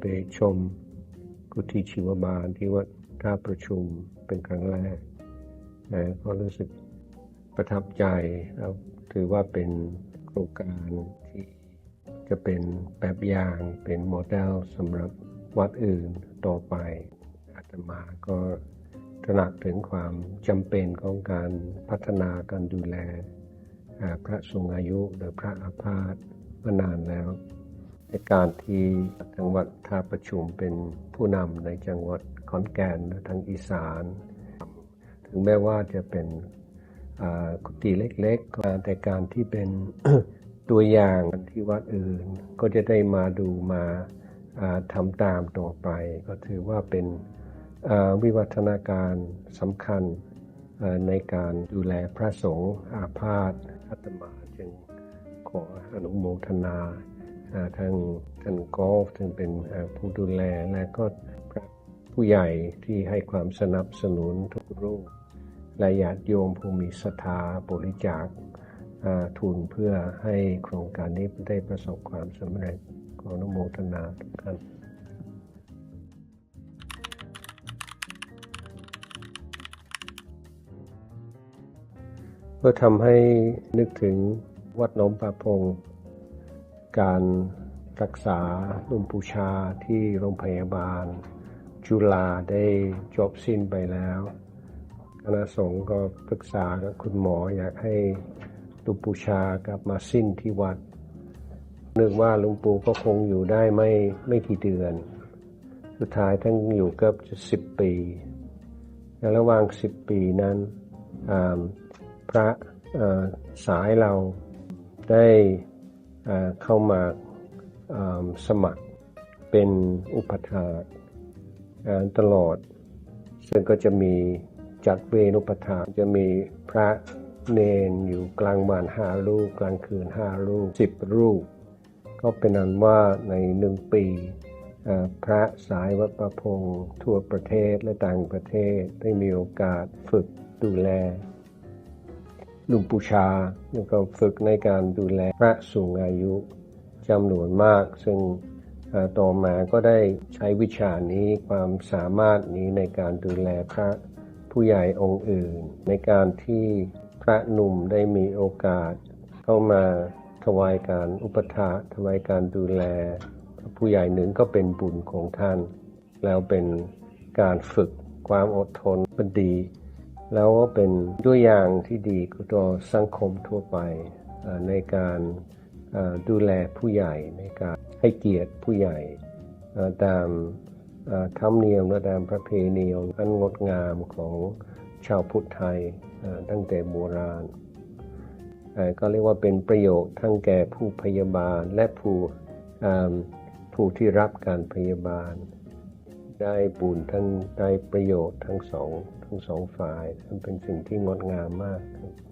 ไปชมกุฏิชีวบาลที่วัดท่าประชุมเป็นครั้งแรกนะก็รู้สึกประทับใจแล้วถือว่าเป็นโครงการที่จะเป็นแบบอย่างเป็นโมเดลสำหรับวัดอื่นต่อไปอาตมาก็ตระหนักถึงความจำเป็นของการพัฒนาการดูแลพระสูงอายุหรือพระอาพาธมานานแล้ว ในการที่จังหวัดท่าประชุมเป็นผู้นำในจังหวัดขอนแก่นและทางอีสาน ถึงแม้ว่าจะเป็นกุฏิเล็กๆ แต่การที่เป็นตัวอย่างที่วัดอื่น ก็จะได้มาดูมาทำตามต่อไป ก็ถือว่าเป็นวิวัฒนาการสำคัญในการดูแลพระสงฆ์อาพาธอาตมาจึงขออนุโมทนา ทั้งท่านกอล์ฟถึงเป็นผู้ดูแลและก็ผู้ใหญ่ที่ให้ความสนับสนุนทุกรูปและญาติโยมผู้มีศรัทธาบริจาคทุนเพื่อให้โครงการนี้ได้ประสบความสำเร็จขออนุโมทนาทุกท่านเพื่อทำให้นึกถึงวัดน้องประพง การรักษาลุมปูชาที่โรงพยาบาล จุฬาได้จบสิ้นไปแล้วคณะสงฆ์ก็ปรึกษากับคุณหมออยากให้ลุงปูชากลับมาสิ้นที่วัดนึกว่าลุงปูก็คงอยู่ได้ไม่ไม่กี่เดือน สุดท้ายท่านอยู่เกือบจะสิบปีในระหว่างสิบปีนั้นพระสายเราได้ เข้ามาสมัครเป็นอุปถาตลอด ซึ่งก็จะมีจัดเวนุปถาจะมีพระเนนอยู่กลางวันห้าลูกกลางคืนห้าลูกสิบรูป ก็เป็นอันว่าในหนึ่งปีพระสายวัดประพงทั่วประเทศและต่างประเทศได้มีโอกาสฝึกดูแล ลุงปูชาแล้วก็ฝึกในการดูแลพระสูงอายุจำนวนมาก ซึ่งต่อมาก็ได้ใช้วิชานี้ความสามารถนี้ในการดูแลพระผู้ใหญ่องค์อื่น ในการที่พระหนุ่มได้มีโอกาส เข้ามาถวายการอุปถาถวายการดูแล ผู้ใหญ่หนึ่งก็เป็นบุญของท่าน แล้วเป็นการฝึกความอดทนเป็นดี แล้วก็เป็นตัวอย่างที่ดีต่อสังคมทั่วไปในการดูแลผู้ใหญ่ในการให้เกียรติผู้ใหญ่ตามธรรมเนียมและตามพระเพณีอันงดงามของชาวพุทธไทยตั้งแต่โบราณ ก็เรียกว่าเป็นประโยชน์ทั้งแก่ผู้พยาบาลและผู้ผู้ที่รับการพยาบาล ได้บุญทั้งได้ประโยชน์ทั้งสองทั้งสองฝ่ายมันเป็นสิ่งที่งดงามมากครับ